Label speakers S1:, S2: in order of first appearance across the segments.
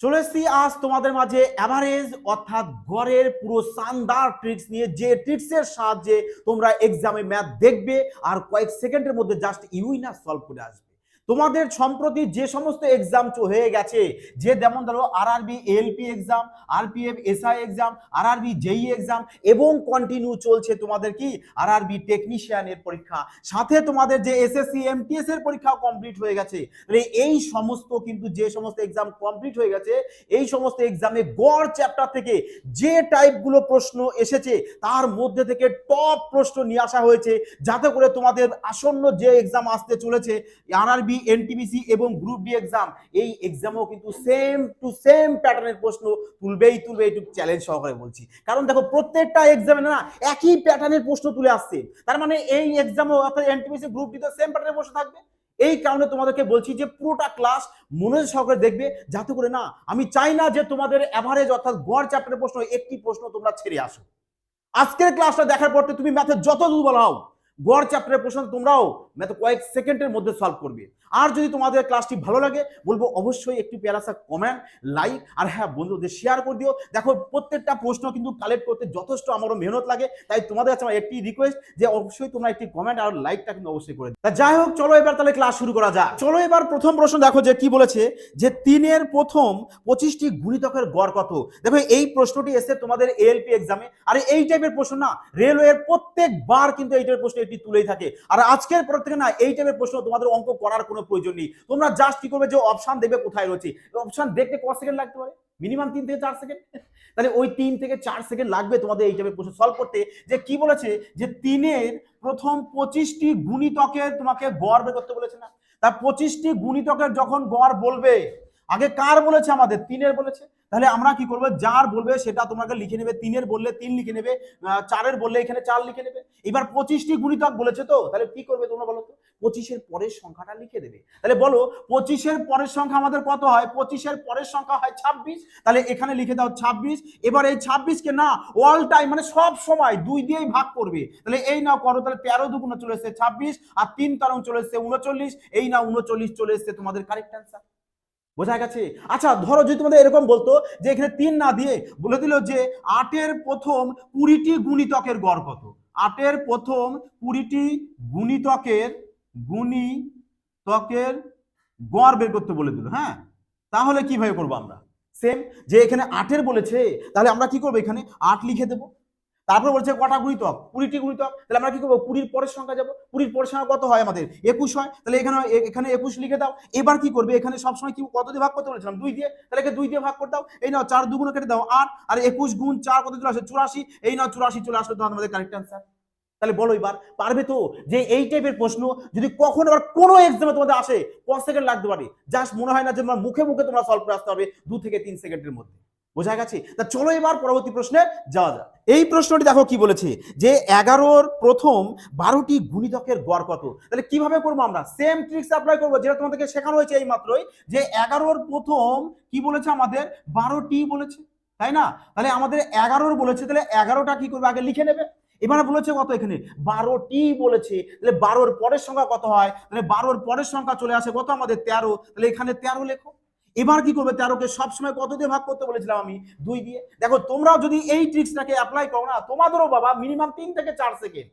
S1: চলে এসছি আজ তোমাদের মাঝে অ্যাভারেজ অর্থাৎ গড়ের পুরো শানদার ট্রিক্স নিয়ে যে ট্রিক্সের সাহায্যে তোমরা এক্সামে ম্যাথ দেখবে, আর কয়েক সেকেন্ডের মধ্যে জাস্ট ইউই না সলভ করে আসবে। তোমাদের সম্প্রতি যে সমস্ত এক্সাম হয়ে গেছে, যে যেমন ধরো RRB ALP exam RPF SI exam আর আরবি জেই এক্সাম এবং কন্টিনিউ চলছে তোমাদের কি? আরআরবি টেকনিশিয়ানের পরীক্ষা। সাথে তোমাদের যে এসএসসি এমটিএস এর পরীক্ষা কমপ্লিট হয়ে গেছে। তাহলে এই সমস্ত কিন্তু যে সমস্ত এক্সাম কমপ্লিট হয়ে গেছে, এই সমস্ত এক্সামে গড় চ্যাপ্টার থেকে যে টাইপগুলো প্রশ্ন এসেছে, তার মধ্যে থেকে টপ প্রশ্ন নিয়ে আসা হয়েছে। যাতে করে তোমাদের আসন্ন যে এক্সাম আসতে চলেছে আরআরবি এনটিবিসি এবং গ্রুপ ডি এক্সাম এই এক্সামও কিন্তু সেম টু সেম প্যাটার্নের প্রশ্ন তুলবেই তুলবে একটু চ্যালেঞ্জ সহকারে বলছি। কারণ দেখো, প্রত্যেকটা এক্সামে না একই প্যাটার্নের প্রশ্ন তুলে আসছে। তার মানে এই এক্সামও অর্থাৎ এনটিবিসি গ্রুপ ডিতে সেম প্যাটার্নের প্রশ্ন থাকবে। এই কারণে তোমাদেরকে বলছি যে পুরোটা ক্লাস মনোযোগ সহকারে দেখবে, যাতে করে না আমি চাই না যে তোমাদের অ্যাভারেজ অর্থাৎ গড় চ্যাপ্টারের প্রশ্ন একটি প্রশ্ন তোমরা ছেড়ে আসো। আজকের ক্লাসটা দেখার পর তুমি ম্যাথে যত দুর্বল হও গড় চ্যাপ্টারের প্রশ্ন তোমরাও ম্যাথ কয়েক সেকেন্ডের মধ্যে সলভ করবে। আর যদি তোমাদের ক্লাসটি ভালো লাগে, বলব অবশ্যই একটি প্যারাসা কমেন্ট লাইক আর হ্যাঁ বন্ধুদের শেয়ার করে দিও। দেখো, প্রত্যেকটা প্রশ্ন কিন্তু কালেক্ট করতে যথেষ্ট আমারও মেহনত লাগে, তাই তোমাদের কাছে আমার একটি রিকোয়েস্ট যে অবশ্যই তোমরা একটি কমেন্ট আর লাইকটা কিন্তু অবশ্যই করে। তা যাই হোক, চলো এবার তাহলে ক্লাস শুরু করা যাক। চলো এবার প্রথম প্রশ্ন দেখো যে কি বলেছে, যে তিনের প্রথম পঁচিশটি গুণিতকের গড় কত? দেখো, এই প্রশ্নটি এসে তোমাদের এএলপি এক্সামে আর, এই টাইপের প্রশ্ন না রেলওয়ের প্রত্যেকবার কিন্তু এই টাইপের প্রশ্ন একটি তুলেই থাকে। আর আজকের পর থেকে না, এই টাইপের প্রশ্ন তোমাদের অঙ্ক করার কোনো প্রয়োজন নেই। তোমরা জাস্ট কি করবে যে অপশন দেবে কোথায় রয়েছে। অপশন দেখতে ক সেকেন্ড লাগতে পারে? মিনিমাম তিন থেকে চার সেকেন্ড তাহলে ওই তিন থেকে চার সেকেন্ড লাগবে তোমাদের এই টাইপের প্রশ্ন সলভ করতে। যে কি বলেছে? যে তিনের প্রথম পঁচিশটি গুণিতকের তোমাকে গড় বের করতে বলেছে না? তা পঁচিশটি গুণিতকের যখন গড় বলবে আগে কার বলেছে আমাদের? তিনের বলেছে। তাহলে আমরা কি করব? যার বলবে সেটা তোমাকে লিখে নেবে। তিনের বললে তিন লিখে নেবে। চারের বললে এখানে চার লিখে নেবে। এবার পঁচিশটি গুণিতক বলেছে তো? তাহলে কি করবে তোমরা বলো তো? পঁচিশের পরের সংখ্যাটা লিখে দেবে। তাহলে বলো, পঁচিশের পরের সংখ্যা আমাদের কত হয়? পঁচিশের পরের সংখ্যা হয় ছাব্বিশ। তাহলে এখানে লিখে দাও ছাব্বিশ। এবার এই ছাব্বিশকে না অল টাইম মানে সব সময় দুই দিয়েই ভাগ করবে। তাহলে এই নাও করো, তাহলে তেরো দুগুণ চলে এসছে ছাব্বিশ। আর তিন তারং চলে এসছে উনচল্লিশ। এই না উনচল্লিশ চলে এসছে তোমাদের কারেক্ট অ্যান্সার বোঝা গেছে? আচ্ছা ধরো যদি তোমাদের এরকম বলতো যে এখানে তিন না দিয়ে বলে দিল যে আটের প্রথম কুড়িটি গুণিতকের গড় কত? আটের প্রথম কুড়িটি গুণিতকের গুণিতকের গড় বের করতে বলে দিল হ্যাঁ? তাহলে কীভাবে করব আমরা? সেম যে এখানে আটের বলেছে, তাহলে আমরা কি করব এখানে? আট লিখে দেবো। তারপর বলছে কটা গুণিতক? কুড়িটি গুণিতক। তাহলে আমরা কি করব? কুড়ির পরের সংখ্যা যাব। কুড়ির পরের সংখ্যা কত হয় আমাদের? একুশ হয়। তাহলে এখানে এখানে একুশ লিখে দাও। এবার কি করবে? এখানে সবসময় কি কত দিয়ে ভাগ করতে বলেছিলাম? দুই দিয়ে। তাহলে দুই দিয়ে ভাগ করে দাও। এই নাও, চার দুগুণ কেটে দাও, আট। আর একুশ গুণ চার কত চলে আসে? চুরাশি। এই নাও, চুরাশি চলে আসলে তোমার আমাদের কারেক্ট অ্যান্সার তাহলে বলো এবার, পারবে তো? যে এই টাইপের প্রশ্ন, যদি কখনো আবার কোনো এক্সামে তোমাদের আসে, পাঁচ সেকেন্ড লাগতে পারে। জাস্ট মনে হয় না যে তোমার মুখে মুখে তোমরা সলভ করে আসতে হবে দু থেকে তিন সেকেন্ডের মধ্যে। বোঝা গেছে? তা চলো এবার পরবর্তী প্রশ্নে যাওয়া যাক। এই প্রশ্নটি দেখো কি বলেছে? যে এগারোর প্রথম বারোটি গুণিতকের গড় কত? তাহলে কীভাবে করব আমরা? সেম ট্রিক্স অ্যাপ্লাই করব, যেটা তোমাদেরকে শেখানো হয়েছে এই মাত্রই, যে এগারোর প্রথম কি বলেছে আমাদের? বারোটি বলেছে, তাই না? তাহলে আমাদের এগারোর বলেছে, তাহলে এগারোটা কি করবে? আগে লিখে নেবে। এবারে বলেছে কত এখানে? বারোটি বলেছে। তাহলে বারোর পরের সংখ্যা কত হয়? তাহলে বারোর পরের সংখ্যা চলে আসে কত আমাদের? তেরো। তাহলে এখানে তেরো লেখো। এবার কি করবে? তেরোকে সবসময় কত দিয়ে ভাগ করতে বলেছিলাম আমি? দুই দিয়ে। দেখো, তোমরাও যদি এই ট্রিক্সটাকে অ্যাপ্লাই করো না, তোমাদেরও বাবা মিনিমাম তিন থেকে চার সেকেন্ড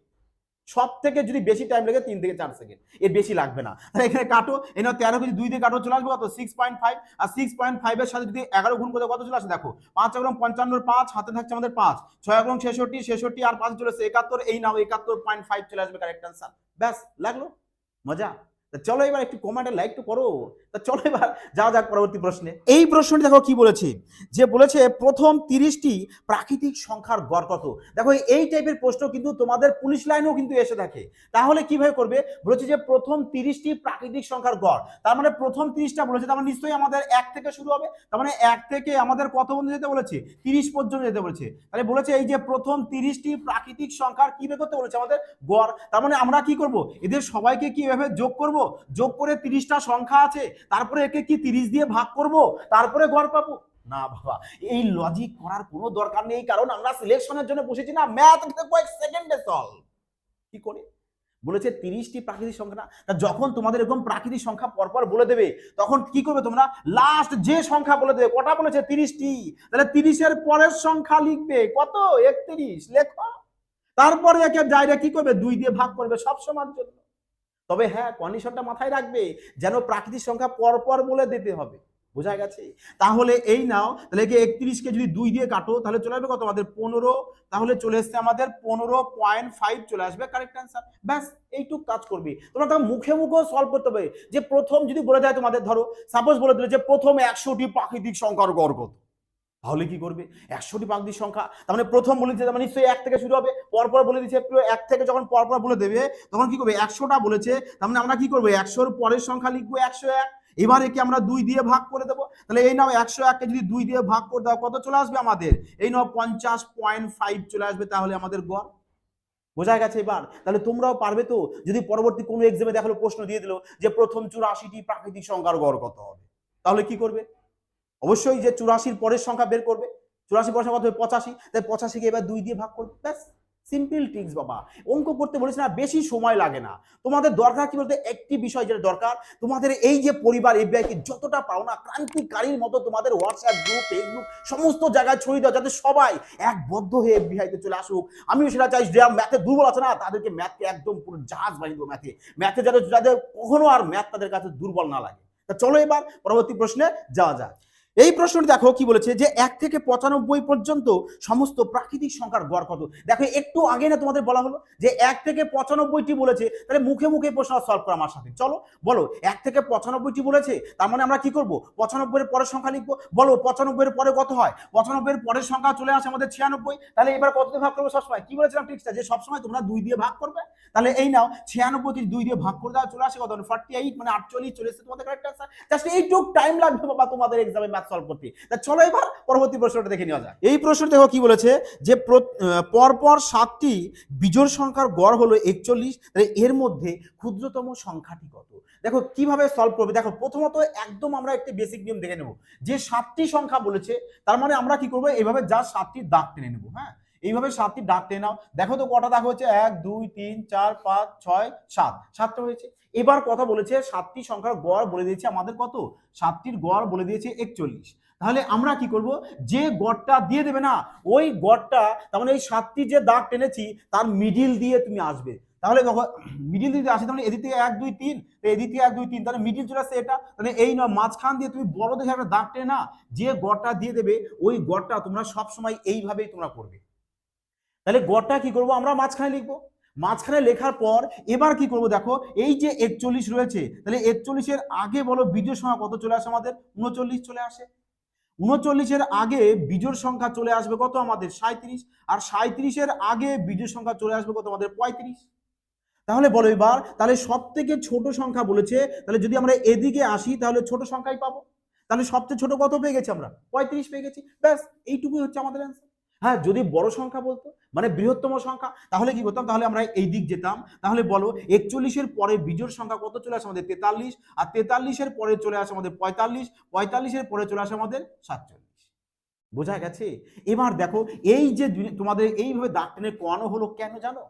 S1: সব থেকে যদি বেশি টাইম লাগে তিন থেকে চার সেকেন্ড এর বেশি লাগবে না। তাহলে এখানে কাটো। এনে তেরো কেজি দুই দিয়ে কাটো, চলে আসবে কত? সিক্স পয়েন্ট ফাইভ আর সিক্স পয়েন্ট ফাইভের সাথে যদি এগারো গুণ করতে কত চলে আসে? দেখো, পাঁচ একরম পঞ্চান্নর পাঁচ, হাতে থাকছে আমাদের পাঁচ। ছয় একরম ছেষট্টি ছেষট্টি আর পাঁচ চলে আসছে একাত্তর। এই নাও, একাত্তর পয়েন্ট ফাইভ চলে আসবে কারেক্ট অ্যান্সার ব্যাস, লাগল? মজা? চলো এবার একটু কমেন্টে লাইক তো করো। তা চলো এবার যাওয়া যাক পরবর্তী প্রশ্নে। এই প্রশ্নটি দেখো কি বলেছে? যে বলেছে, প্রথম তিরিশটি প্রাকৃতিক সংখ্যার গড় কত? দেখো, এই টাইপের প্রশ্ন কিন্তু তোমাদের পুলিশ লাইনেও কিন্তু এসে থাকে তাহলে কীভাবে করবে? বলেছে যে, প্রথম তিরিশটি প্রাকৃতিক সংখ্যার গড়। তার মানে প্রথম তিরিশটা বলেছে, তার মানে নিশ্চয়ই আমাদের এক থেকে শুরু হবে। তার মানে এক থেকে আমাদের কত পর্যন্ত যেতে বলেছে? তিরিশ পর্যন্ত যেতে বলেছে। তাহলে বলেছে, এই যে প্রথম তিরিশটি প্রাকৃতিক সংখ্যার কি বের করতে বলেছে আমাদের গড়? তার মানে আমরা কি করব? এদের সবাইকে কি এভাবে যোগ করব? যোগ করে তিরিশটা সংখ্যা আছে। তারপরে একে কি তিরিশ দিয়ে ভাগ করব? তারপরে গড় পাবো? না বাবা, এই লজিক করার কোনো দরকার নেই, কারণ আমরা সিলেকশনের জন্য বসেছি না। ম্যাথ কয়েক সেকেন্ডে সলভ কি করে? বলেছে তিরিশটি প্রাকৃতিক সংখ্যা না। তা যখন তোমাদের এরকম প্রাকৃতিক সংখ্যা পরপর বলে দেবে, তখন কি করবে তোমরা? লাস্ট যে সংখ্যা বলে দেবে, কটা বলেছে? তিরিশটি। তাহলে তিরিশের পরের সংখ্যা লিখবে কত? একত্রিশ, লেখো। তারপরে একে ডাইরেক্ট কি করবে? দুই দিয়ে ভাগ করবে সব সময়ের জন্য। তবে হ্যাঁ কন্ডিশনটা মাথায় রাখবে যেন প্রাকৃতিক সংখ্যা পরপর বলে দিতে হবে। বোঝা গেছে? তাহলে এই নাও, তাহলে একে একত্রিশকে যদি দুই দিয়ে কাটো, তাহলে চলে আসবে কত? আমাদের পনেরো। তাহলে চলে এসছে আমাদের পনেরো পয়েন্ট ফাইভ চলে আসবে কারেক্ট অ্যান্সার ব্যাস, এইটুক কাজ করবে। তোমরা তখন মুখে মুখেও সলভ করতে হবে যে প্রথম যদি বলে দেয় তোমাদের, ধরো সাপোজ বলে দিলে যে প্রথম একশোটি প্রাকৃতিক সংখ্যার গড় কত? তাহলে কি করবে? একশোটি প্রাকৃতিক সংখ্যা, তার মানে প্রথম বলে দিচ্ছে তার মানে নিশ্চয়ই এক থেকে শুরু হবে, পরপর বলে দিচ্ছে এক থেকে যখন পরপর বলে দেবে, তখন কি করবে? একশোটা বলেছে, তার মানে আমরা কি করব? একশোর পরের সংখ্যা লিখব একশো এক, এবার একে আমরা দুই দিয়ে ভাগ করে দেবো। তাহলে এই নাও একশো এককে যদি দুই দিয়ে ভাগ করে দাও, কত চলে আসবে আমাদের? এই নাও পঞ্চাশ পয়েন্ট ফাইভ চলে আসবে তাহলে আমাদের গড়। বোঝা গেছে এবার? তাহলে তোমরাও পারবে তো? যদি পরবর্তী কোনো এক্সামে দেখাল প্রশ্ন দিয়ে দিল যে প্রথম চুরাশিটি প্রাকৃতিক সংখ্যার গড় কত হবে? তাহলে কি করবে? অবশ্যই যে চুরাশির পরের সংখ্যা বের করবে চুরাশি পরের সংখ্যা পঁচাশি, তাই পঁচাশিকে এবার দুই দিয়ে ভাগ করবে, ব্যাস সিম্পল ট্রিক্স বাবা। অঙ্ক করতে বলেছি না, বেশি সময় লাগে না। তোমাদের দরকার কি বলতে, একটি বিষয় যেটা দরকার, তোমাদের এই যে পরিবার এফবিআইকে যতটা পাও না, ক্রান্তিকারীর মতো তোমাদের হোয়াটসঅ্যাপ গ্রুপ ফেসবুক সমস্ত জায়গায় ছড়িয়ে দাও, যাতে সবাই একবদ্ধ হয়ে এফবিআইতে চলে আসুক। আমিও সেটা চাই যে ম্যাথে দুর্বল আছে না, তাদেরকে ম্যাথকে একদম পুরো জাহাজ বানিয়ে দেবো ম্যাথে ম্যাথে যাদের যাদের কখনো আর ম্যাথ তাদের কাছে দুর্বল না লাগে। তা চলো এবার, পরবর্তী প্রশ্নে যাওয়া যাক। এই প্রশ্নটি দেখো কি বলেছে যে এক থেকে পঁচানব্বই পর্যন্ত সমস্ত প্রাকৃতিক সংখ্যার গড় কত? দেখো, একটু আগে না তোমাদের বলা হলো যে এক থেকে পঁচানব্বইটি বলেছে, তাহলে মুখে মুখে প্রশ্ন সলভ করো আমার সাথে। চলো, বলো, এক থেকে পঁচানব্বইটি বলেছে, তার মানে আমরা কি করব? পঁচানব্বইয়ের পরের সংখ্যা লিখব। বলো পঁচানব্বইয়ের পরে কত হয়? পঁচানব্বইয়ের পরের সংখ্যা চলে আসে আমাদের ছিয়ানব্বই, তাহলে এবার কত দিয়ে ভাগ করব সবসময়? কি বলেছিলাম ট্রিক্সটা যে সবসময় তোমরা দুই দিয়ে ভাগ করবে? তাহলে এই নাও, ছিয়ানব্বই দুই দিয়ে ভাগ করে দেওয়া চলে আসে কত? ফর্টি এইট মানে আটচল্লিশ, চলে এসেছে তোমাদের কারেক্ট অ্যান্সার জাস্ট এইটুক টাইম লাগবে বাবা তোমাদের এক্সামে সলভ করতে তা চলো এবার পরবর্তী প্রশ্নটা দেখে নেওয়া এই প্রশ্ন দেখো কি বলেছে যে পরপর সাতটি বিজোড় সংখ্যার গড় হলো একচল্লিশ এর মধ্যে ক্ষুদ্রতম সংখ্যাটি কত? দেখো কীভাবে সলভ করবে? দেখো প্রথমত একদম আমরা একটি বেসিক নিয়ম দেখে নেব। যে সাতটি সংখ্যা বলেছে, তার মানে আমরা কি করব? এইভাবে যা সাতটি দাগ টেনে নেব হ্যাঁ? এইভাবে সাতটি ডাক টেনে নাও। দেখো তো কটা দাগ হচ্ছে এক, দুই, তিন, চার, পাঁচ, ছয়, সাত। সাতটা হয়েছে? এবার কথা বলেছে, সাতটি সংখ্যার গড় বলে দিয়েছে আমাদের কত? সাতটির গড় বলে দিয়েছে একচল্লিশ। তাহলে আমরা কি করব? যে গড়টা দিয়ে দেবে না, ওই গড়টা, তার মানে এই সাতটি যে দাগ টেনেছি, তার মিডিল দিয়ে তুমি আসবে। তাহলে দেখো মিডিল দিয়ে আসে, তাহলে এদিক থেকে এক, দুই, তিন। তো এদিক থেকে এক, দুই, তিন, তাহলে মিডিল চলে আসছে এটা। তাহলে এই নয়, মাঝখান দিয়ে তুমি বড় দেখে একটা দাগ টেনে না যে গড়টা দিয়ে দেবে, ওই গড়টা তোমরা সবসময় এইভাবেই তোমরা করবে। তাহলে গড়টা কি করব? আমরা মাঝখানে লিখব। মাঝখানে লেখার পর এবার কি করব দেখো, এই যে একচল্লিশ রয়েছে, তাহলে একচল্লিশের আগে বলো বিজোড় সংখ্যা কত চলে আসে আমাদের? উনচল্লিশ চলে আসে। উনচল্লিশের আগে বিজোড় সংখ্যা চলে আসবে কত আমাদের? সাঁত্রিশ আর সাঁত্রিশের আগে বিজোড় সংখ্যা চলে আসবে কত আমাদের? পঁয়ত্রিশ। তাহলে বলো এবার, তাহলে সব থেকে ছোট সংখ্যা বলেছে, তাহলে যদি আমরা এদিকে আসি, তাহলে ছোট সংখ্যাই পাবো। তাহলে সবচেয়ে ছোট কত পেয়ে গেছি আমরা? পঁয়ত্রিশ পেয়ে গেছি। ব্যাস, এইটুকুই হচ্ছে আমাদের অ্যান্সার হ্যাঁ যদি বড় সংখ্যা বলতো মানে বৃহত্তম সংখ্যা, তাহলে কি করতাম? তাহলে আমরা এই দিক যেতাম। তাহলে বলো একচল্লিশের পরে বিজোড় সংখ্যা কত চলে আসে আমাদের? তেতাল্লিশ। আর তেতাল্লিশের পরে চলে আসে আমাদের পঁয়তাল্লিশ। পঁয়তাল্লিশের পরে চলে আসে আমাদের সাতচল্লিশ। বোঝা গেছে? এবার দেখো, এই যে তোমাদের এইভাবে দাগ টেনে কোয়ানো হলো কেন জানো?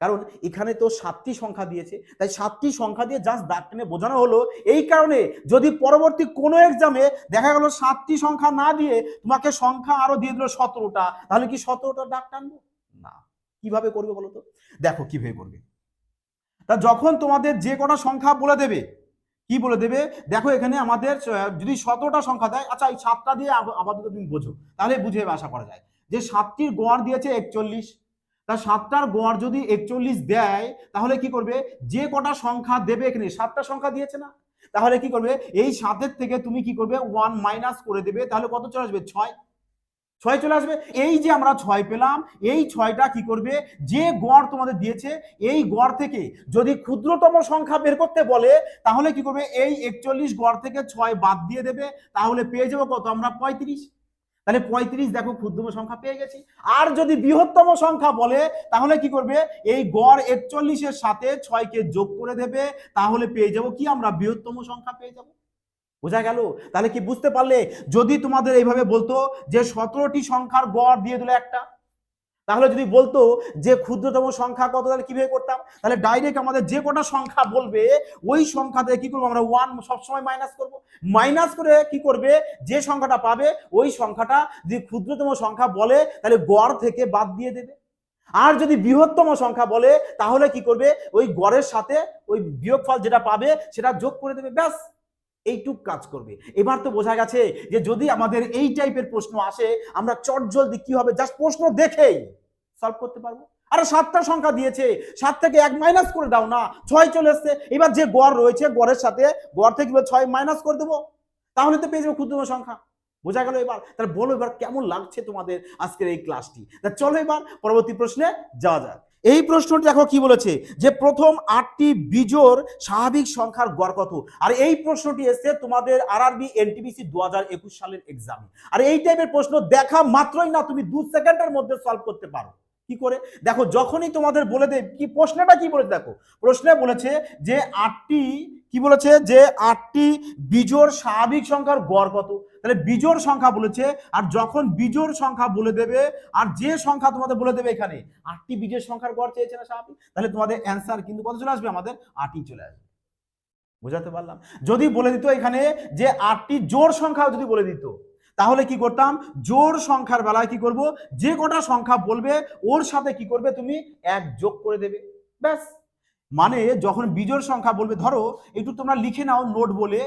S1: কারণ এখানে তো সাতটি সংখ্যা দিয়েছে। তাই সাতটি সংখ্যা দিয়ে জাস্ট দাগ টেনে বোঝানো হলো, এই কারণে যদি পরবর্তী কোনো এক্সামে দেখা গেল সাতটি সংখ্যা না দিয়ে তোমাকে সংখ্যা আরও দিয়ে দিল সতেরোটা, তাহলে কি সতেরোটা দাগ টানবো? না। কীভাবে করবে বলো তো? দেখো কীভাবে করবে। তা যখন তোমাদের যে কটা সংখ্যা বলে দেবে, কি বলে দেবে? দেখো এখানে আমাদের যদি সতেরোটা সংখ্যা দেয় আচ্ছা এই সাতটা দিয়ে আপাতত তুমি বোঝো। তাহলে বুঝে আশা করা যায়। যে সাতটির গড় দিয়েছে একচল্লিশ তা সাতটার গড় যদি একচল্লিশ দেয়, তাহলে কি করবে? যে কটা সংখ্যা দেবে এখানে, সাতটা সংখ্যা দিয়েছে না? তাহলে কি করবে? এই সাতের থেকে তুমি কি করবে? ওয়ান মাইনাস করে দেবে, তাহলে কত চলে আসবে? ছয়। ছয় চলে আসবে। এই যে আমরা ছয় পেলাম, এই ছয়টা কি করবে? যে গড় তোমাদের দিয়েছে, এই গড় থেকে যদি ক্ষুদ্রতম সংখ্যা বের করতে বলে, তাহলে কি করবে? এই একচল্লিশ গড় থেকে ছয় বাদ দিয়ে দেবে, তাহলে পেয়ে যাব কত? আমরা পঁয়ত্রিশ। তাহলে পঁয়ত্রিশ দেখো ক্ষুদ্রতম সংখ্যা পেয়ে গেছি। আর যদি বৃহত্তম সংখ্যা বলে, তাহলে কি করবে? এই গড় একচল্লিশের সাথে ছয়কে যোগ করে দেবে, তাহলে পেয়ে যাব কি? আমরা বৃহত্তম সংখ্যা পেয়ে যাব। বোঝা গেল? তাহলে কি বুঝতে পারলে? যদি তোমাদের এইভাবে বলতো যে সতেরোটি সংখ্যার গড় দিয়ে দিল একটা তাহলে যদি বলতো যে ক্ষুদ্রতম সংখ্যা কত, তাহলে কীভাবে করতাম? তাহলে ডাইরেক্ট আমাদের যে কটা সংখ্যা বলবে, ওই সংখ্যা থেকে কি করব আমরা ওয়ান সবসময় মাইনাস করব। মাইনাস করে কি করবে? যে সংখ্যাটা পাবে, ওই সংখ্যাটা যদি ক্ষুদ্রতম সংখ্যা বলে, তাহলে গড় থেকে বাদ দিয়ে দেবে। আর যদি বৃহত্তম সংখ্যা বলে, তাহলে কি করবে? ওই গড়ের সাথে ওই বিয়োগফল যেটা পাবে, সেটা যোগ করে দেবে, ব্যাস। এইটুক কাজ করবে। এবার তো বোঝা গেছে যে যদি আমাদের এই টাইপের প্রশ্ন আসে, আমরা চট জলদি কি হবে? জাস্ট প্রশ্ন দেখেই সলভ করতে পারব। আরে সাতটা সংখ্যা দিয়েছে, সাত থেকে এক মাইনাস করে দাও না, ছয় চলে এসছে। এবার যে গড় রয়েছে, গড়ের সাথে গড় থেকে ছয় মাইনাস করে দেবো। তাহলে তো পেয়ে যাব ক্ষুদ্রতম সংখ্যা। বোঝা গেল এবার? তাহলে বলো এবার কেমন লাগছে তোমাদের আজকের এই ক্লাসটি তা চলো এবার পরবর্তী প্রশ্নে যাওয়া যাক। এই প্রশ্নটি দেখো কি বলেছে? যে প্রথম আটটি বিজোড় স্বাভাবিক সংখ্যার গড় কত? আর এই প্রশ্নটি এসছে তোমাদের আরআরবি এনটিবিসি দু হাজার একুশ সালের এক্সামে আর এই টাইপের প্রশ্ন দেখা মাত্রই না, তুমি দু সেকেন্ডের মধ্যে সলভ করতে পারো। কি করে? দেখো, যখনই তোমাদের বলে দেয়, কি প্রশ্নটা কি বলেছে দেখো? প্রশ্নে বলেছে যে আটটি, কি বলেছে? যে আটটি বিজোড় স্বাভাবিক সংখ্যার গড় কত? তাহলে বিজোড় সংখ্যা বলেছে, আর যখন বিজোড় সংখ্যা বলে দেবে, আর যে সংখ্যা তোমাদের বলে দেবে এখানে, আটটি বিজোড় সংখ্যার গড় চেয়েছে না স্বাভাবিক? তাহলে তোমাদের অ্যান্সার কিন্তু কত চলে আসবে? আমাদের আটই চলে আসবে। বুঝাতে পারলাম? যদি বলে দিত এখানে যে আটটি জোড় সংখ্যা যদি বলে দিত, তাহলে কি করতাম? জোড় সংখ্যার বেলায় কি করব? যে কটা সংখ্যা বলবে, ওর সাথে কি করবে? তুমি এক যোগ করে দেবে। ব্যাস। মানে যখন বিজোড় সংখ্যা বলবে, ধরো, একটু তোমরা লিখে নাও নোট বলে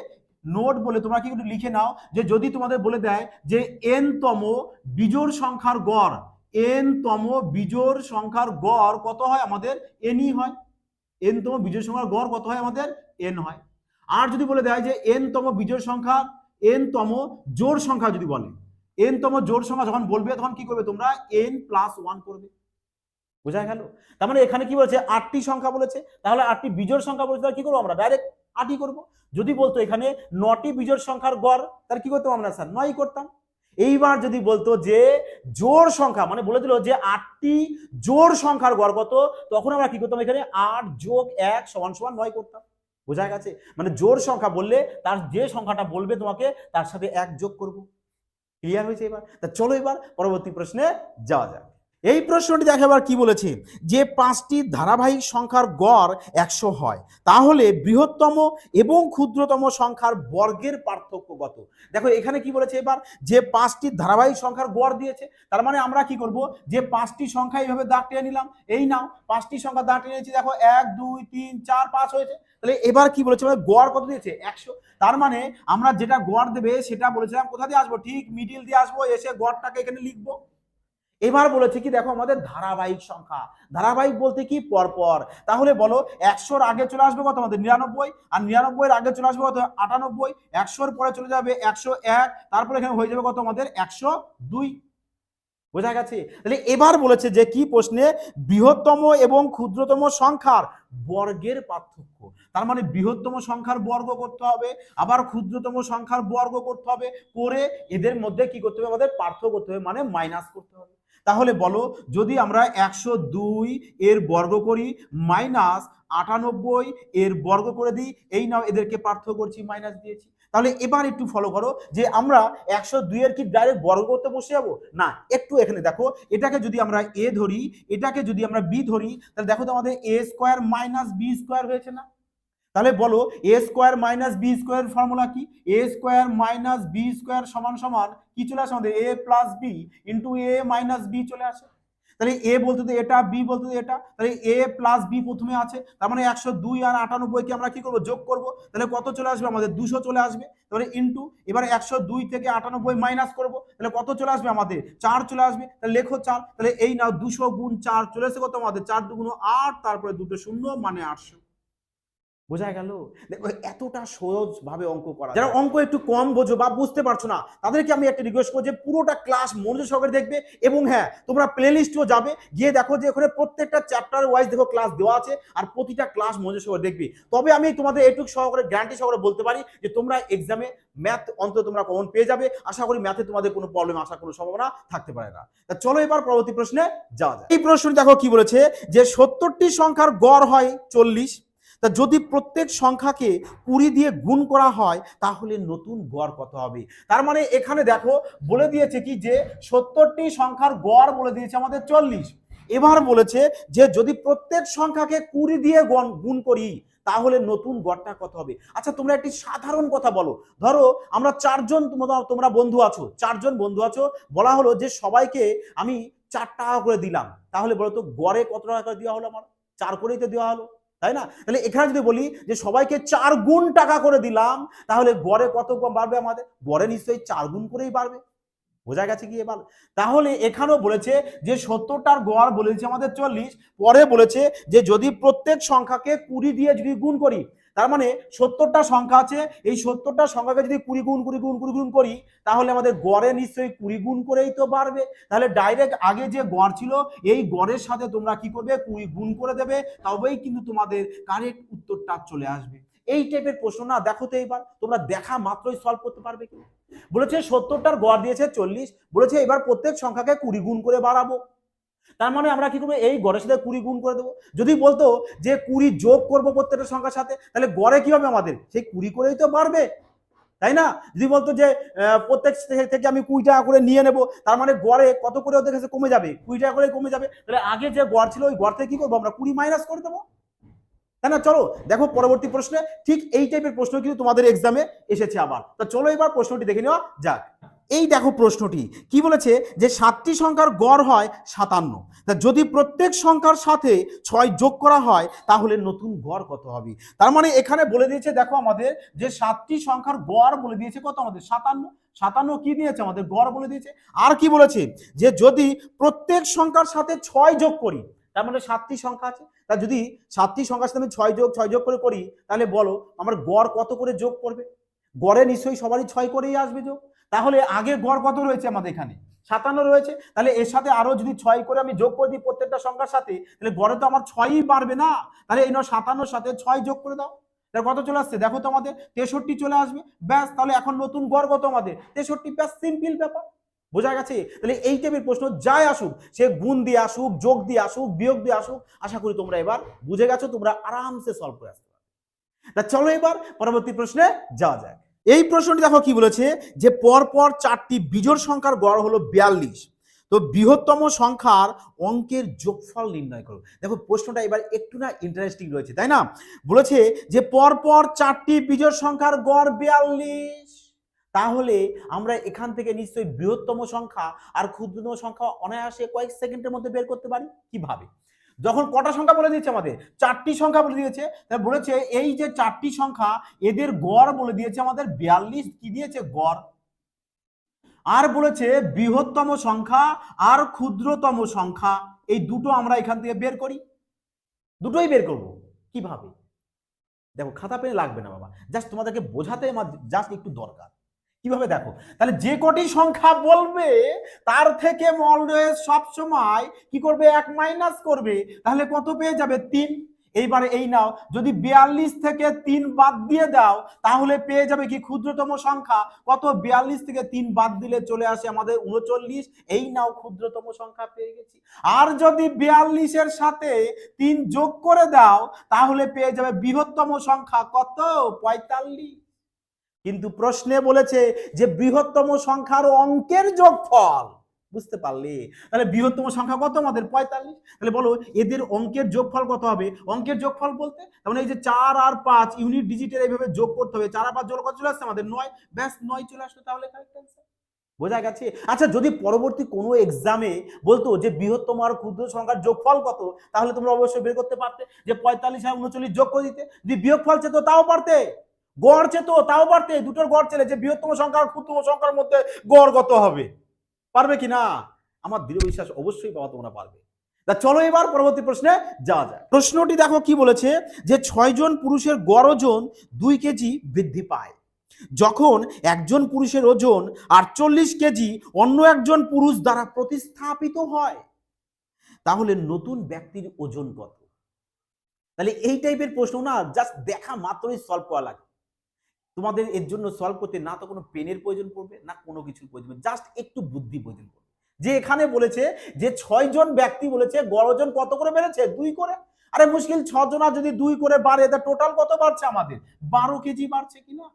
S1: নোট বলে তোমরা কি একটু লিখে নাও যে যদি তোমাদের বলে দেয় যে এন তম বিজোড় সংখ্যার গড় এন তম বিজোড় সংখ্যার গড় কত হয় আমাদের? এনই হয়। এন তম বিজোড় সংখ্যার গড় কত হয় আমাদের? এন হয়। আর যদি বলে দেয় যে এন তম বিজোড় সংখ্যা এন তম জোড় সংখ্যা যদি বলে এন তম জোড় সংখ্যা যখন বলবে তখন কি করবে তোমরা? এন প্লাস ওয়ান করবে। বোঝা গেল? তার মানে এখানে কি বলেছে? আটটি সংখ্যা বলেছে। তাহলে আটটি বিজোড় সংখ্যা বলেছে কি করব আমরা? ডাইরেক্ট আটই করব। যদি বলতো এখানে নটি বিজোড় সংখ্যার গড় তার কি করতাম আমরা স্যার? নয় করতাম। এইবার যদি বলতো যে জোড় সংখ্যা মানে বলে দিল যে আটটি জোড় সংখ্যার গড় কত, তখন আমরা কি করতাম এখানে? আট যোগ এক সমান সমান নয় করতাম। বোঝা গেছে? মানে জোড় সংখ্যা বললে তার যে সংখ্যাটা বলবে তোমাকে, তার সাথে এক যোগ করব। ক্লিয়ার হয়েছে এবার? তা চলো এবার পরবর্তী প্রশ্নে যাওয়া যাক। এই প্রশ্নটি দেখে এবার কি বলেছে? যে পাঁচটি ধারাবাহিক সংখ্যার গড় একশো হয়, তাহলে বৃহত্তম এবং ক্ষুদ্রতম সংখ্যার বর্গের পার্থক্য কত? দেখো, এখানে কি বলেছে এবার? যে পাঁচটি ধারাবাহিক সংখ্যার গড় দিয়েছে, তার মানে আমরা কি করব? যে পাঁচটি সংখ্যা এইভাবে দাগ টেনে নিলাম, এই নাও, পাঁচটি সংখ্যা দাগ টেনে নিয়েছি, দেখো, এক, দুই, তিন, চার, পাঁচ হয়েছে। তাহলে এবার কি বলেছে? এবার গড় কত দিয়েছে? একশো। তার মানে আমরা যেটা গড় দেবে, সেটা বলেছিলাম, কোথা দিয়ে আসব? ঠিক মিডিল দিয়ে আসব, এসে গড়টাকে এখানে লিখব। এবার বলেছে কি, দেখো আমাদের ধারাবাহিক সংখ্যা। ধারাবাহিক বলতে কি? পরপর। তাহলে বলো, একশোর আগে চলে আসবে কত? আমাদের নিরানব্বই। আর নিরানব্বই আগে চলে আসবে কত? আটানব্বই। একশোর পরে চলে যাবে একশো এক। তারপরে এখানে হয়ে যাবে কত? আমাদের একশো দুই। বোঝা গেছে? তাহলে এবার বলেছে যে কি প্রশ্নে? বৃহত্তম এবং ক্ষুদ্রতম সংখ্যার বর্গের পার্থক্য। তার মানে বৃহত্তম সংখ্যার বর্গ করতে হবে, আবার ক্ষুদ্রতম সংখ্যার বর্গ করতে হবে, করে এদের মধ্যে কি করতে হবে? আমাদের পার্থক্য করতে হবে মানে মাইনাস করতে হবে। তাহলে বলো, যদি আমরা একশো দুই এর বর্গ করি, মাইনাস আটানব্বই এর বর্গ করে দিই, এই নাও এদেরকে পার্থক্য করছি, মাইনাস দিয়েছি। তাহলে এবার একটু ফলো করো যে আমরা একশো দুইয়ের কি ডাইরেক্ট বর্গ করতে বসে যাব? না, একটু এখানে দেখো, এটাকে যদি আমরা এ ধরি, এটাকে যদি আমরা বি ধরি, তাহলে দেখো তো আমাদের A square minus B square হয়েছে না? তাহলে বলো A square minus B square formula কি? A square minus B square সমান সমান কি চলে আসে আমাদের? A plus B into A minus B চলে আসে। তাহলে এ বলতে তো এটা বি বলতে তো এটা। তাহলে এ প্লাস বি প্রথমে আছে। তার মানে একশো দুই আর আটানব্বই কে আমরা কি করব? যোগ করব। তাহলে কত চলে আসবে? আমাদের দুশো চলে আসবে। তাহলে ইন্টু এবার একশো দুই থেকে আটানব্বই মাইনাস করব। তাহলে কত চলে আসবে আমাদের? চার চলে আসবে। তাহলে লেখো চার। তাহলে এই নাও দুশো গুণ চার চলে এসে কত? আমাদের চার দুগুণ আট, তারপরে দুটো শূন্য মানে আটশো। বোঝা গেল? দেখো এতটা সহজ ভাবে অঙ্ক করা যারা অঙ্ক একটু কম বোঝো বা বুঝতে পারছ না তাদেরকে আমি একটা রিকোয়েস্ট করব যে পুরোটা ক্লাস মনোযোগ সহকারে দেখবে এবং হ্যাঁ তোমরা প্লে লিস্টেও যাবে গিয়ে দেখো যে ওখানে প্রত্যেকটা চ্যাপ্টার ওয়াইজ দেখো ক্লাস দেওয়া আছে আর প্রতিটা ক্লাস মনোযোগ সহকারে দেখবে। তবে আমি তোমাদের এটুক সহকারে গ্যারান্টি সহকারে বলতে পারি যে তোমরা এক্সামে ম্যাথ অন্তত তোমরা কমন পেয়ে যাবে। আশা করি ম্যাথে তোমাদের কোনো প্রবলেম আসার কোনো সম্ভাবনা থাকতে পারে না। তা চলো এবার পরবর্তী প্রশ্নে যাওয়া যায় এই প্রশ্ন দেখো কি বলেছে যে সত্তরটি সংখ্যার গড় হয় চল্লিশ তা যদি প্রত্যেক সংখ্যাকে কুড়ি দিয়ে গুণ করা হয়, তাহলে নতুন গড় কত হবে? তার মানে এখানে দেখো, বলে দিয়েছে কি যে সত্তরটি সংখ্যার গড় বলে দিয়েছে আমাদের চল্লিশ। এবার বলেছে যে যদি প্রত্যেক সংখ্যাকে কুড়ি দিয়ে গণ- করি, তাহলে নতুন গড়টা কত হবে? আচ্ছা তোমরা একটি সাধারণ কথা বলো। ধরো, আমরা চারজন তোমরা তোমরা বন্ধু আছো, চারজন বন্ধু আছো, বলা হলো যে সবাইকে আমি চার টাকা করে দিলাম। তাহলে বলো তো গড়ে কত টাকা করে দেওয়া হলো আমার? চার করেই তো দেওয়া হলো। তাই না? তাহলে এখানে যদি বলি যে সবাইকে চার গুণ টাকা করে দিলাম, তাহলে গড়ে কত বাড়বে আমাদের? গড়ে নিশ্চয়ই চার গুণ করেই বাড়বে। বোঝা গেছে কি এবার? তাহলে এখানেও বলেছে যে সত্তরটার গড় বলেছে আমাদের চল্লিশ, পরে বলেছে যে যদি প্রত্যেক সংখ্যাকে কুড়ি দিয়ে যদি গুণ করি তার মানে সত্তরটা সংখ্যা আছে। এই সত্তরটা সংখ্যাকে যদি কুড়ি গুণ কুড়ি গুণ কুড়ি গুণ করি, তাহলে আমাদের গড়ে নিশ্চয়ই কুড়ি গুণ করেই তো বাড়বে। তাহলে ডাইরেক্ট আগে যে গড় ছিল, এই গড়ের সাথে তোমরা কি করবে? কুড়ি গুণ করে দেবে, তবেই কিন্তু তোমাদের কারেক্ট উত্তরটা চলে আসবে। এই টাইপের প্রশ্ন না, দেখো তো এইবার তোমরা দেখা মাত্রই সলভ করতে পারবে কি বলেছে সত্তরটার গড় দিয়েছে চল্লিশ, বলেছে এবার প্রত্যেক সংখ্যাকে কুড়ি গুণ করে বাড়াবো। তার মানে আমরা কি করব? এই গড়ের সাথে কুড়ি গুণ করে দেবো। যদি বলতো যে কুড়ি যোগ করব প্রত্যেকটা সংখ্যার সাথে, তাহলে গড়ে কি হবে আমাদের? সেই কুড়ি করেই তো বাড়বে। তাই না? যদি বলতো যে প্রত্যেক থেকে- আমি কুড়ি টাকা করে নিয়ে নেব, তার মানে গড়ে কত করে ওদের কাছে কমে যাবে? কুড়ি টাকা করে কমে যাবে। তাহলে আগে যে গড় ছিল, ওই গড় থেকে কি করব আমরা কুড়ি মাইনাস করে দেবো? তাই না? চলো, দেখো পরবর্তী প্রশ্নে। ঠিক এই টাইপের প্রশ্ন কিন্তু তোমাদের এক্সামে এসেছে আবার। তা চলো এবার প্রশ্নটি দেখে নেওয়া যাক। এই দেখো প্রশ্নটি। কি বলেছে? যে সাতটি সংখ্যার গড় হয় সাতান্ন। তা যদি প্রত্যেক সংখ্যার সাথে ছয় যোগ করা হয়, তাহলে নতুন গড় কত হবে? তার মানে এখানে বলে দিয়েছে, দেখো আমাদের যে সাতটি সংখ্যার গড় বলে দিয়েছে কত আমাদের? সাতান্ন। সাতান্ন কি দিয়েছে আমাদের? গড় বলে দিয়েছে। আর কি বলেছে? যে যদি প্রত্যেক সংখ্যার সাথে ছয় যোগ করি, তার মানে সাতটি সংখ্যা আছে। তা যদি সাতটি সংখ্যার সাথে আমি ছয় যোগ ছয় যোগ করে করি, তাহলে বলো, আমার গড় কত করে যোগ করবে? গড়ে নিশ্চয়ই সবারই ছয় করেই আসবে যোগ। তাহলে আগে গড় কত রয়েছে আমাদের এখানে? সাতান্ন রয়েছে। তাহলে এর সাথে আরও যদি ছয় করে আমি যোগ করে দিই প্রত্যেকটা সংখ্যার সাথে, তাহলে গড়ে তো আমার ছয়ই বাড়বে না? তাহলে এই নয় সাতান্নর সাথে ছয় যোগ করে দাও। তাহলে কত চলে আসছে? দেখো তো আমাদের, তেষট্টি চলে আসবে। ব্যাস, তাহলে এখন নতুন গড় কত আমাদের? তেষট্টি, ব্যাস, সিম্পল ব্যাপার। বোঝা গেছে? তাহলে এই টাইপের প্রশ্ন যাই আসুক, সে গুণ দিয়ে আসুক, যোগ দিয়ে আসুক, বিয়োগ দিয়ে আসুক, আশা করি তোমরা এবার বুঝে গেছো, তোমরা আরামসে সলভ করে আসতে পারবে। তা চলো এবার পরবর্তী প্রশ্নে যাওয়া যাক। এই প্রশ্নটি দেখো কি বলেছে যে পরপর চারটি বিজোড় সংখ্যার গড় হলো বিয়াল্লিশ। তো বৃহত্তম সংখ্যার অঙ্কের যোগফল নির্ণয় করো। দেখো প্রশ্নটা এবার একটু না ইন্টারেস্টিং রয়েছে, তাই না? বলেছে যে পরপর চারটি বিজোড় সংখ্যার গড় বিয়াল্লিশ। তাহলে আমরা এখান থেকে নিশ্চয়ই বৃহত্তম সংখ্যা আর ক্ষুদ্রতম সংখ্যা অনায়াসে কয়েক সেকেন্ডের মধ্যে বের করতে পারি। কীভাবে? যখন কটা সংখ্যা বলে দিয়েছে আমাদের? চারটি সংখ্যা বলে দিয়েছে। বলেছে, এই যে চারটি সংখ্যা, এদের গড় বলে দিয়েছে আমাদের। বিয়াল্লিশ কি দিয়েছে? গড়। আর বলেছে, বৃহত্তম সংখ্যা আর ক্ষুদ্রতম সংখ্যা। এই দুটো আমরা এখান থেকে বের করি। দুটোই বের করব। কীভাবে? দেখো, খাতা পেনে লাগবে না বাবা। জাস্ট তোমাদেরকে বোঝাতে জাস্ট একটু দরকার। কীভাবে দেখো? তাহলে যে কটি সংখ্যা বলবে, তার থেকে অলওয়েজ সব সময় কি করবে? এক মাইনাস করবে। তাহলে কত পেয়ে যাবে? তিন। এইবারে এই নাও, যদি বিয়াল্লিশ থেকে তিন বাদ দিয়ে দাও, তাহলে পেয়ে যাবে কি ক্ষুদ্রতম সংখ্যা? কত? বিয়াল্লিশ থেকে তিন বাদ দিলে চলে আসে আমাদের উনচল্লিশ। এই নাও, ক্ষুদ্রতম সংখ্যা পেয়ে গেছি। আর যদি বিয়াল্লিশের সাথে তিন যোগ করে দাও, তাহলে পেয়ে যাবে বৃহত্তম সংখ্যা কত? পঁয়তাল্লিশ। কিন্তু প্রশ্নে বলেছে যে বৃহত্তম সংখ্যার অঙ্কের যোগফল। বুঝতে পারলে? তাহলে বৃহত্তম সংখ্যা কত আমাদের? পঁয়তাল্লিশ। তাহলে বলো, এদের অঙ্কের যোগফল কত হবে? অঙ্কের যোগফল বলতে, তার মানে এই যে চার আর পাঁচ ইউনিট ডিজিটের এইভাবে যোগ করতে হবে। চার আর পাঁচ যোগ কত চলে আসছে আমাদের নয়। ব্যাস, নয় চলে আসলো তাহলে বোঝা গেছে? আচ্ছা যদি পরবর্তী কোনো এক্সামে বলতো যে বৃহত্তম আর ক্ষুদ্র সংখ্যার যোগফল কত, তাহলে তোমরা অবশ্যই বের করতে পারতে। যে পঁয়তাল্লিশ আর উনচল্লিশ যোগ করে দিতে। যদি বিয়োগফল চেত তাও পারতে। গড় চেত তাও পারতে দুটোর গড় চেলে যে বৃহত্তম সংখ্যা আর ক্ষুদ্রতম সংখ্যার মধ্যে গড় কত হবে। পারবে কি না? আমার দৃঢ় বিশ্বাস অবশ্যই বাবা তোমরা পারবে। তা চলো এবার পরবর্তী প্রশ্নে যাওয়া যায় প্রশ্নটি দেখো কি বলেছে যে ছয়জন পুরুষের গড় ওজন দুই কেজি বৃদ্ধি পায়। যখন একজন পুরুষের ওজন আটচল্লিশ কেজি, অন্য একজন পুরুষ দ্বারা প্রতিস্থাপিত হয়, তাহলে নতুন ব্যক্তির ওজন কত? তাহলে এই টাইপের প্রশ্ন না জাস্ট দেখা মাত্রই সলভ করা লাগে তোমাদের এর জন্য সলভ করতে না তো কোনো পেনের প্রয়োজন পড়বে, না কোনো কিছুর প্রয়োজন জাস্ট একটু বুদ্ধি প্রয়োজন পড়বে। যে এখানে বলেছে যে ছয় জন ব্যক্তি বলেছে, গড় ওজন কত করে বেড়েছে? দুই করে। আরে মুশকিল ছজনা যদি দুই করে বাড়ে, তা টোটাল কত বাড়ছে আমাদের? বারো কেজি বাড়ছে কিনা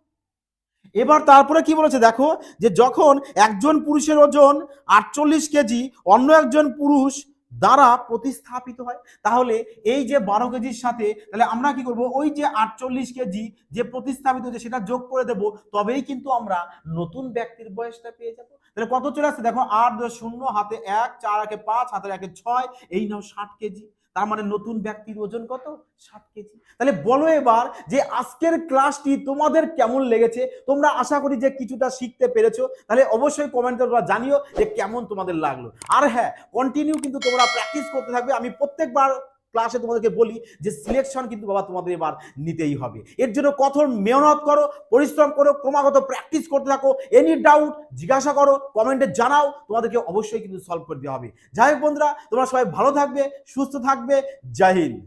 S1: এবার তারপরে কি বলেছে দেখো, যে যখন একজন পুরুষের ওজন আটচল্লিশ কেজি, অন্য একজন পুরুষ দ্বারা প্রতিস্থাপিত হয়। তাহলে এই যে বারো কেজির সাথে, তাহলে আমরা কি করব? ওই যে আটচল্লিশ কেজি যে প্রতিস্থাপিত হচ্ছে সেটা যোগ করে দেব, তবেই কিন্তু আমরা নতুন ব্যক্তির বয়সটা পেয়ে যাব। তাহলে কত চলে আসছে? দেখো, আট শূন্য, হাতে এক, চার একে পাঁচ হাতে একে ছয়, এই নাও ষাট কেজি। তার মানে নতুন ব্যক্তির ওজন কত? সাত কেজি। তাহলে বলো এবার যে আজকের ক্লাসটি তোমাদের কেমন লেগেছে? তোমরা আশা করি যে কিছুটা শিখতে পেরেছ। তাহলে অবশ্যই কমেন্টে তোমরা জানিও যে কেমন তোমাদের লাগল। আর হ্যাঁ কন্টিনিউ কিন্তু তোমরা প্র্যাকটিস করতে থাকবে। আমি প্রত্যেকবার ক্লাসে তোমাদেরকে বলি যে সিলেকশন কিন্তু বাবা তোমাদের এবার নিতেই হবে। এর জন্য কঠোর মেহনত করো, পরিশ্রম করো, ক্রমাগত প্র্যাকটিস করতে থাকো। এনি ডাউট জিজ্ঞাসা করো কমেন্টে জানাও, তোমাদেরকে অবশ্যই কিন্তু সলভ করে দেওয়া হবে। যাই হোক বন্ধুরা, তোমরা সবাই ভালো থাকবে, সুস্থ থাকবে, জয় হিন্দ।